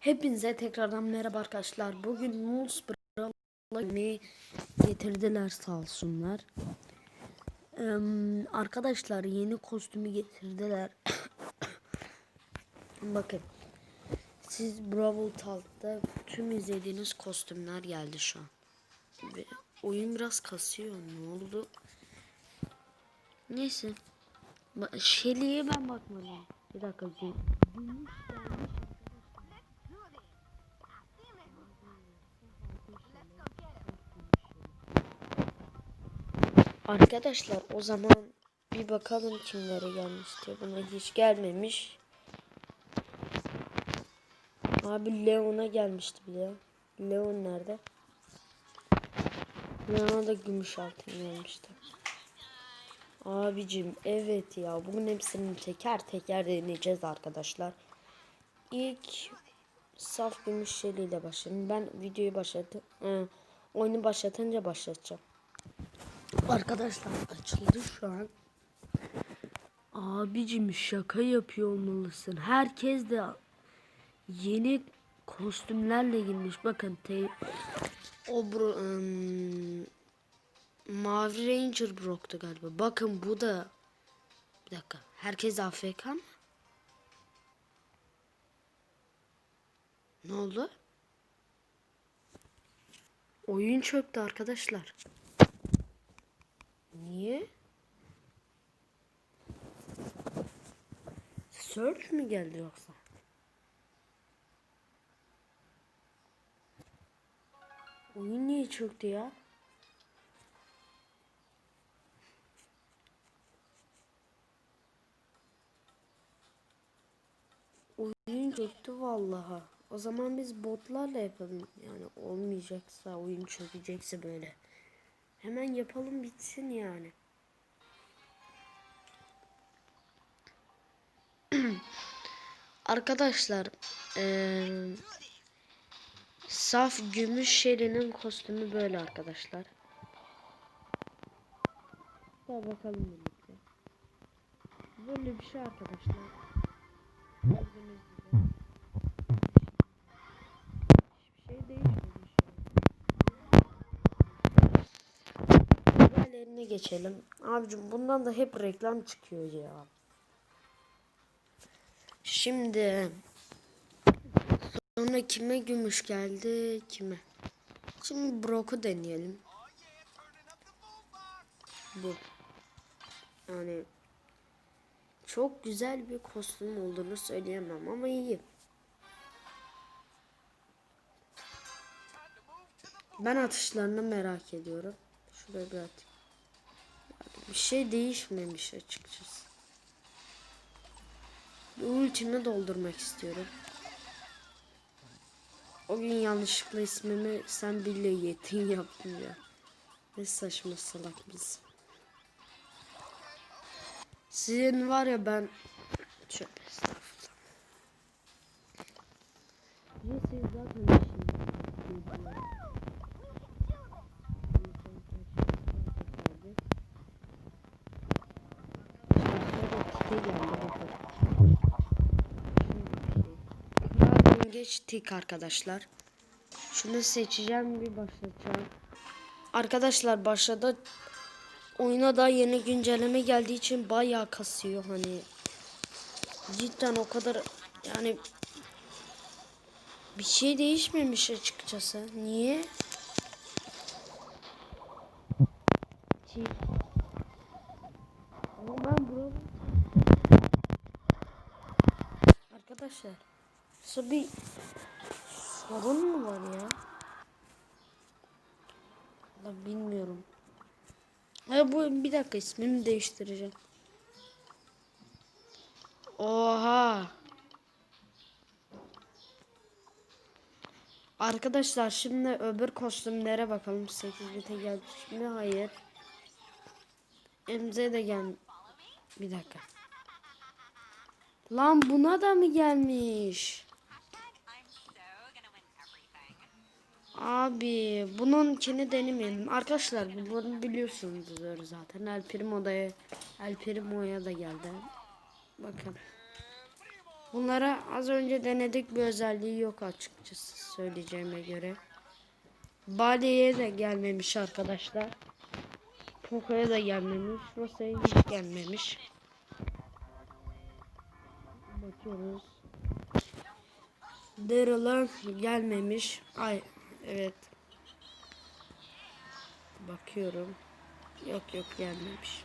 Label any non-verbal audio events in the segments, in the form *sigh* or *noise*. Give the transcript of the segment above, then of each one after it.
Hepinize tekrardan merhaba arkadaşlar. Bugün Moose Brawl'ı getirdiler sağ olsunlar. Eee, arkadaşlar yeni kostümü getirdiler. *coughs* Bakın. Siz Brawl Talk'ta tüm izlediğiniz kostümler geldi şu an. Ve oyun biraz kasıyor. Ne oldu? Neyse. Ba- Shelly'ye ben bakmadım. Bir dakika. Gü- Gümüş gelmiş. Arkadaşlar o zaman bir bakalım kimlere gelmişti. Buna hiç gelmemiş. Abi Leon'a gelmişti bile. Leon nerede? Leon'a da gümüş altın gelmişti. Abicim evet ya bunun hepsini teker teker deneyeceğiz arkadaşlar. İlk saf gümüş şeyiyle başlayalım. Ben videoyu başlattım. Ee, oyunu başlatınca başlatacağım. Arkadaşlar açıldı şu an. Abicim şaka yapıyor olmalısın. Herkes de yeni kostümlerle girmiş. Bakın te o bro, ım, Mavi Ranger Brock'tu galiba. Bakın bu da bir dakika. Herkes AFK mı? Ne oldu? Oyun çöktü arkadaşlar. Niye? Search mi geldi yoksa? Oyun niye çöktü ya? Oyun çöktü vallaha. O zaman biz botlarla yapalım. Yani olmayacaksa, oyun çökecekse böyle. Hemen yapalım bitsin yani. *clears throat* Arkadaşlar eee, saf gümüş şerinin kostümü böyle arkadaşlar. Gel bakalım birlikte. Böyle bir şey arkadaşlar. Gördüğünüz gibi. Hiçbir şey değişmemiş. Diğerlerine geçelim. Abicim bundan da hep reklam çıkıyor ya. Şimdi sonra kime gümüş geldi kime? Şimdi Brock'u deneyelim. Bu. Yani çok güzel bir kostüm olduğunu söyleyemem ama iyi. Ben atışlarını merak ediyorum. Şuraya bir atayım. Bir şey değişmemiş açıkçası. Bir ultimi doldurmak istiyorum. O gün yanlışlıkla ismimi sen bile yetin yaptın ya. Ne saçma salak biz. Sizin var ya ben Tövbe estağfurullah. Ya siz zaten işin- Geç tik arkadaşlar. Şunu seçeceğim bir başlatacağım. Arkadaşlar başladı. Oyuna da yeni güncelleme geldiği için bayağı kasıyor hani. Cidden o kadar yani bir şey değişmemiş açıkçası. Niye? Arkadaşlar şu bir sorun mu var ya? Allah bilmiyorum. Ha bu bir dakika ismimi değiştireceğim. Oha. Arkadaşlar şimdi öbür kostümlere bakalım. 8 bite gelmiş mi? Hayır. MZ de gel. Bir dakika. Lan buna da mı gelmiş? Abi bununkini denemeyelim. Arkadaşlar bunu biliyorsunuzdur zaten. El Primo'da El Primo'ya da geldi. Bakın. Bunlara az önce denedik bir özelliği yok açıkçası söyleyeceğime göre. Bali'ye de gelmemiş arkadaşlar. Poco'ya da gelmemiş. Rosa'ya hiç gelmemiş. Bakıyoruz. Daryl'a gelmemiş. Ay evet. Bakıyorum. Yok yok gelmemiş.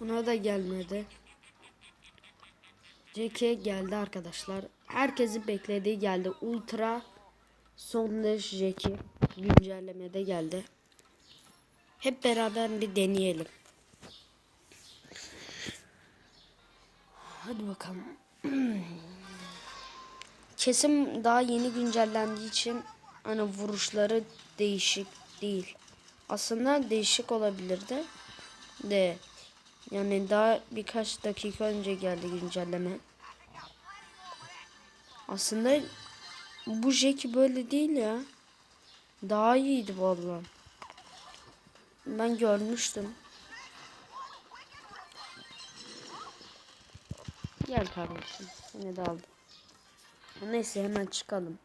Buna da gelmedi. Jack'e geldi arkadaşlar. Herkesin beklediği geldi. Ultra Sondaj Jack'i güncellemede geldi. Hep beraber bir deneyelim. Hadi bakalım. *clears throat* Kesim daha yeni güncellendiği için hani vuruşları değişik değil. Aslında değişik olabilirdi de yani daha birkaç dakika önce geldi güncelleme. Aslında bu Jackie böyle değil ya. Daha iyiydi vallahi. Ben görmüştüm. Gel kardeşim. Seni de aldım. Neyse hemen çıkalım.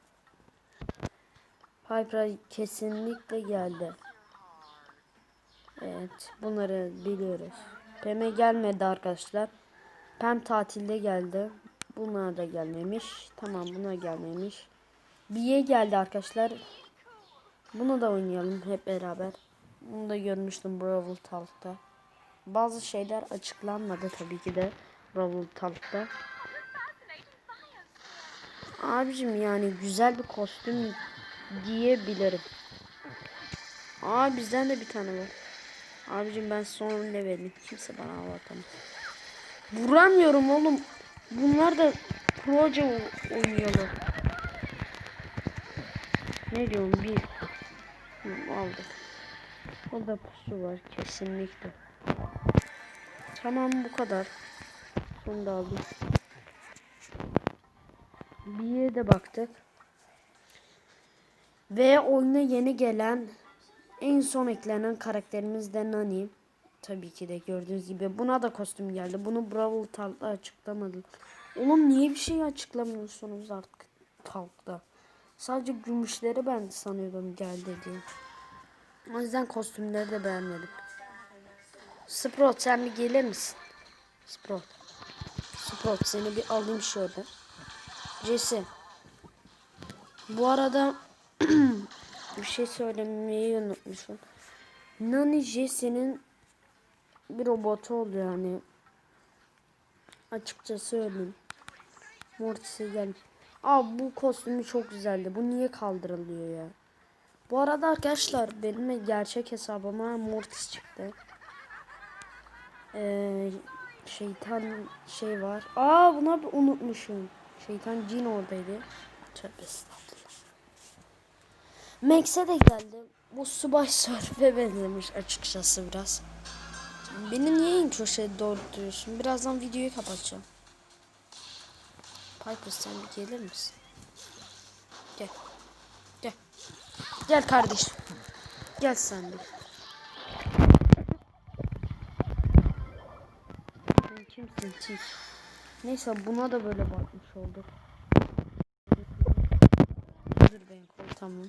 Piper kesinlikle geldi. Evet bunları biliyoruz. Pem'e gelmedi arkadaşlar. Pem tatilde geldi. Bunlar da gelmemiş. Tamam buna gelmemiş. Biye geldi arkadaşlar. Bunu da oynayalım hep beraber. Bunu da görmüştüm Brawl Talk'ta. Bazı şeyler açıklanmadı tabii ki de Brawl Talk'ta. Abicim yani güzel bir kostüm giyebilirim. Aa bizden de bir tane var. Abicim ben son levelim. Kimse bana hava atamaz. Vuramıyorum oğlum. Bunlar da proje oynuyorlar. Ne diyorum bir. Hı, aldık. O da pusu var kesinlikle. Tamam bu kadar. Bunu da aldım. Bir de baktık. Ve oyuna yeni gelen en son eklenen karakterimiz de Nani. Tabii ki de gördüğünüz gibi. Buna da kostüm geldi. Bunu Brawl Talk'ta açıklamadı. Oğlum niye bir şey açıklamıyorsunuz artık Talk'ta? Sadece gümüşleri ben sanıyordum geldi diye. O yüzden kostümleri de beğenmedim. Sprout sen bir gelir misin? Sprout. Sprout seni bir alayım şöyle. Jesse. Bu arada *clears throat* bir şey söylemeyi unutmuşum. Nani Jesse'nin bir robotu oldu yani. Açıkça söyleyeyim. Mortis'e gel. Aa bu kostümü çok güzeldi. Bu niye kaldırılıyor ya? Bu arada arkadaşlar benim gerçek hesabıma Mortis çıktı. Ee, şeytan şey var. Aa buna unutmuşum. Şeytan cin oradaydı. Tövbe estağfurullah. Max'e de geldi. Bu Subay Surf'e benzemiş açıkçası biraz. Beni niye intro şey doğru diyorsun? Birazdan videoyu kapatacağım. Piper sen bir gelir misin? Gel. Gel. Gel kardeşim. Gel sen bir. Kimsin çiş? Neyse buna da böyle bakmış olduk. Dur ben kol tamam.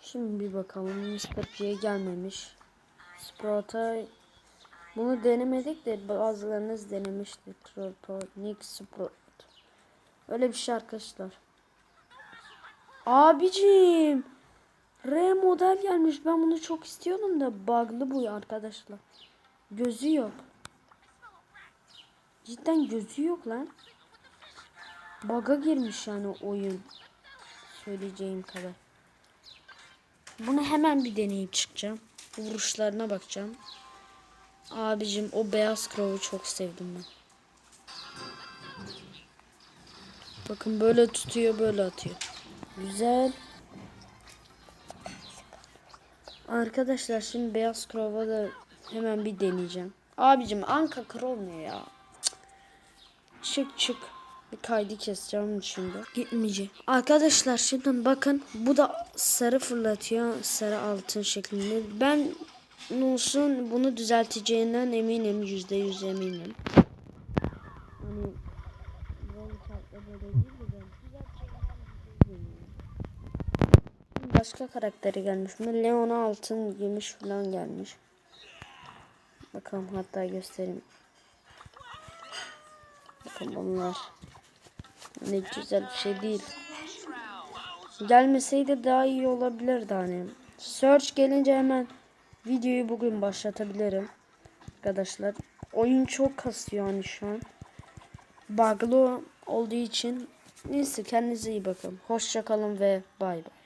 Şimdi bir bakalım Mr. Gelmemiş. Sprout'a bunu denemedik de bazılarınız denemişti. Troto, Nick Sprout. Öyle bir şey arkadaşlar. Abicim. R model gelmiş. Ben bunu çok istiyordum da bug'lı bu arkadaşlar. Gözü yok. Cidden gözü yok lan. Bug'a girmiş yani oyun. Söyleyeceğim kadar. Bunu hemen bir deneyip çıkacağım. Vuruşlarına bakacağım. Abicim o beyaz Crow'u çok sevdim ben. Bakın böyle tutuyor böyle atıyor. Güzel. Arkadaşlar şimdi beyaz Crow'a da hemen bir deneyeceğim. Abicim Anka Crow ne ya? Çık çık. Bir kaydı keseceğim şimdi. Gitmeyecek. Arkadaşlar şimdi bakın bu da sarı fırlatıyor. Sarı altın şeklinde. Ben olsun bunu düzelteceğinden eminim. Yüzde yüz eminim. Hani. Başka karakteri gelmiş mi? Leon'a altın gümüş falan gelmiş. Bakalım hatta göstereyim. Bunlar. Ne güzel bir şey değil. Gelmeseydi daha iyi olabilirdi hani. Search gelince hemen videoyu bugün başlatabilirim. Arkadaşlar oyun çok kasıyor hani şu an. Bug'lı olduğu için neyse kendinize iyi bakın. Hoşça kalın ve bay bay.